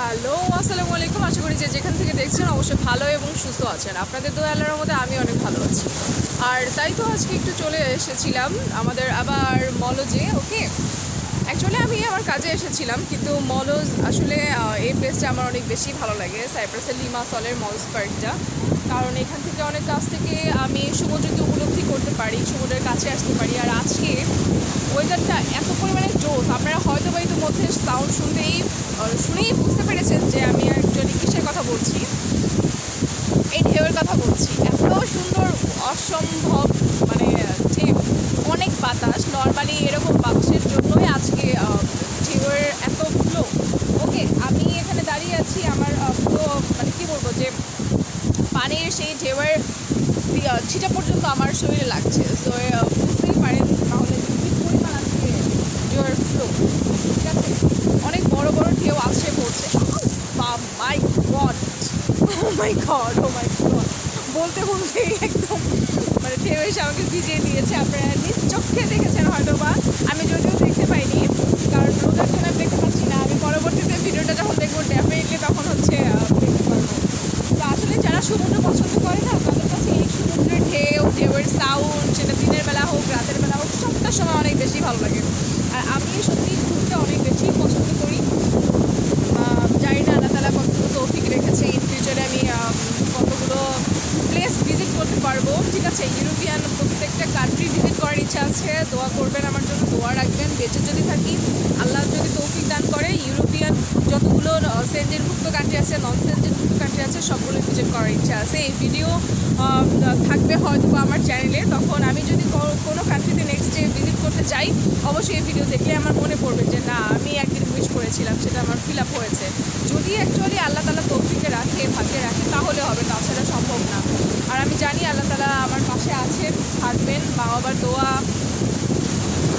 Hello, আসসালামু আলাইকুম। আশা করি যে যেখান থেকে দেখছেন অবশ্যই ভালো এবং সুস্থ আছেন। আপনাদের দু আল্লাহর মধ্যে আমি অনেক ভালো আছি। আর তাই তো আজকে একটু চলে এসেছিলাম আমাদের আবার মলজে, ওকে? অ্যাকচুয়ালি আমি আমার কাজে এসেছিলাম, কিন্তু মলজ আসলে এই প্লেসটা আমার অনেক বেশি ভালো লাগে সাইপ্রাসের লিমা সলের মলস পার্কটা। কারণ এখান থেকে অনেক কাছ থেকে আমি সমুদ্রকে উপলব্ধি করতে পারি, সমুদ্রের কাছে আসতে পারি। আর আজকে ওয়েদারটা এত পরিমাণে জোস আপনারা হয়তো বা ইতিমধ্যে সাউন্ড শুনতেই শুনেই বুঝতে পেরেছেন যে আমি অ্যাকচুয়ালি কিসের কথা বলছি। এই ঢেউয়ের কথা বলছি। এত সুন্দর, অসম্ভব মানে যে অনেক বাতাস। নর্মালি এরকম বাতাসের জন্যই আজকে ঢেউয়ের এত ফ্লো ওকে আমি এখানে দাঁড়িয়ে আছি আমার পুরো মানে কী বলব যে, পানির সেই ঢেউয়ের ছিটা পর্যন্ত আমার শরীরে লাগছে। তো বুঝতেই পারেন তাহলে কি পরিমাণ আজকে ঢেউয়ের ফ্লো ঠিক আছে অনেক বড় বড় ঢেউ আসছে পড়ছে my God oh my God oh my God বলতে বলতে একদম মানে ঢেউ এসে আমাকে ভিজিয়ে দিয়েছে আপনারা নিজ চোখে দেখেছেন হয়তো বা আমি যদিও দেখতে পাইনি, কারণ রোদের জন্য আমি দেখতে পাচ্ছি না। আমি পরবর্তীতে ভিডিওটা যখন দেখব ডেফিনেটলি তখন হচ্ছে দেখতে পারব। তো আসলে যারা সমুদ্র পছন্দ করে না, তাদের কাছে এই সমুদ্রের ঢেউ, ঢেউয়ের সাউন্ড সেটা দিনের বেলা হোক, রাতের বেলা হোক সবটার সময় অনেক বেশি ভালো লাগে। আর আমি সত্যি ঘুরতে অনেক বেশি পছন্দ করি আহ, জানি না আল্লাহ তালা কতগুলো তৌফিক রেখেছে ইন ফিউচারে আমি আহ, কতগুলো প্লেস ভিজিট করতে পারব। ঠিক আছে ইউরোপিয়ান প্রত্যেকটা কান্ট্রি ভিজিট করার ইচ্ছা আছে। দোয়া করবেন, আমার জন্য দোয়া রাখবেন। বেঁচে যদি থাকি, আল্লাহ যদি তৌফিক দান করে ইউরোপিয়ান যতগুলো সেঞ্জেনভুক্ত কান্ট্রি আছে নন সেঞ্জেনভুক্ত কান্ট্রি আছে, সবগুলো ভিজিট করার ইচ্ছা আছে। এই ভিডিও থাকবে হয়তো বা আমার চ্যানেলে তখন আমি যদি কোনো কান্ট্রিতে নেক্সট ডে ভিজিট করতে চাই, অবশ্যই এই ভিডিও দেখলে আমার মনে পড়বে যে, না, আমি একদিন উইশ করেছিলাম, সেটা আমার ফিল আপ হয়েছে। যদি অ্যাকচুয়ালি আল্লাহ তালা তৌফিকে রাখে, ভাগ্যে রাখে, তাহলে হবে তাছাড়া সম্ভব না আর আমি জানি আল্লাহ তালা আছেন থাকবেন মা বাবার দোয়া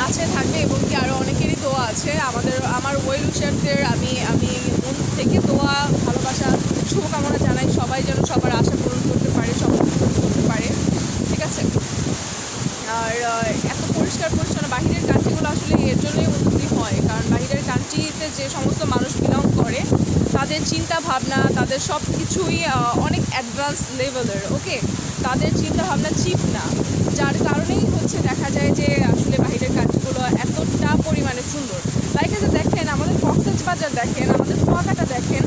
আছে, থাকবে এবং কি আরও অনেকেরই দোয়া আছে। আমাদের, আমার ওয়েল উইশারদের আমি আমি মন থেকে দোয়া, ভালোবাসা, শুভকামনা জানাই। সবাই যেন সবার আশা পূরণ করতে পারে সব করতে পারে। ঠিক আছে? আর এত পরিষ্কার পরিচ্ছন্ন, বাহিরের কান্ট্রিগুলো আসলে এর জন্যই উন্নতি হয়। কারণ বাহিরের কান্ট্রিতে যে সমস্ত মানুষ বিলং করে চিন্তা ভাবনা তাদের সব কিছুই অনেক অ্যাডভান্স লেভেলের ওকে তাদের চিন্তা ভাবনা চিপ না। যার কারণেই হচ্ছে দেখা যায় যে আসলে বাহিরের কাজগুলো এতটা পরিমাণে সুন্দর। লাইক যে দেখেন, আমাদের কক্সেস বাজার দেখেন, আমাদের কুয়াকাটা দেখেন,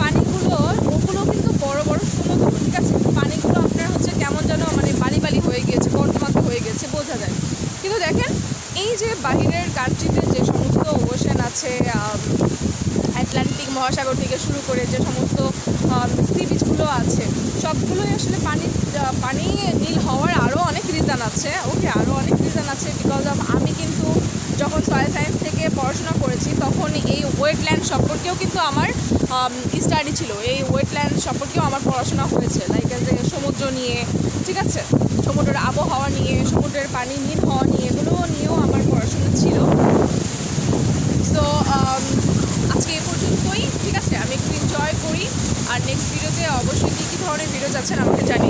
পানিগুলো, ওগুলো কিন্তু বড় বড় সমুদ্র ঠিক আছে? পানিগুলো আপনার হচ্ছে কেমন যেন মানে বালি বালি হয়ে গিয়েছে কর্দমাক্ত হয়ে গেছে, বোঝা যায়। কিন্তু দেখেন, এই যে বাহিরের কান্ট্রিতে যে সমস্ত ওশেন আছে মহাসাগর থেকে শুরু করে যে সমস্ত সি বিচগুলো আছে, সবগুলোই আসলে পানি পানি নীল হওয়ার আরও অনেক রিজন আছে। ওকে আরও অনেক রিজন আছে বিকজ অফ আমি কিন্তু যখন সয়েল সায়েন্স থেকে পড়াশোনা করেছি, তখন এই ওয়েটল্যান্ড সম্পর্কেও কিন্তু আমার স্টাডি ছিল। এই ওয়েটল্যান্ড সম্পর্কেও আমার পড়াশোনা হয়েছে। লাইক যে সমুদ্র নিয়ে, ঠিক আছে? সমুদ্রের আবহাওয়া নিয়ে, সমুদ্রের পানি নীল হওয়া নিয়ে, এগুলো নিয়েও আমার পড়াশোনা ছিল অবশ্যই কী কী ধরনের ভিডিও আছেন আমাকে জানিয়ে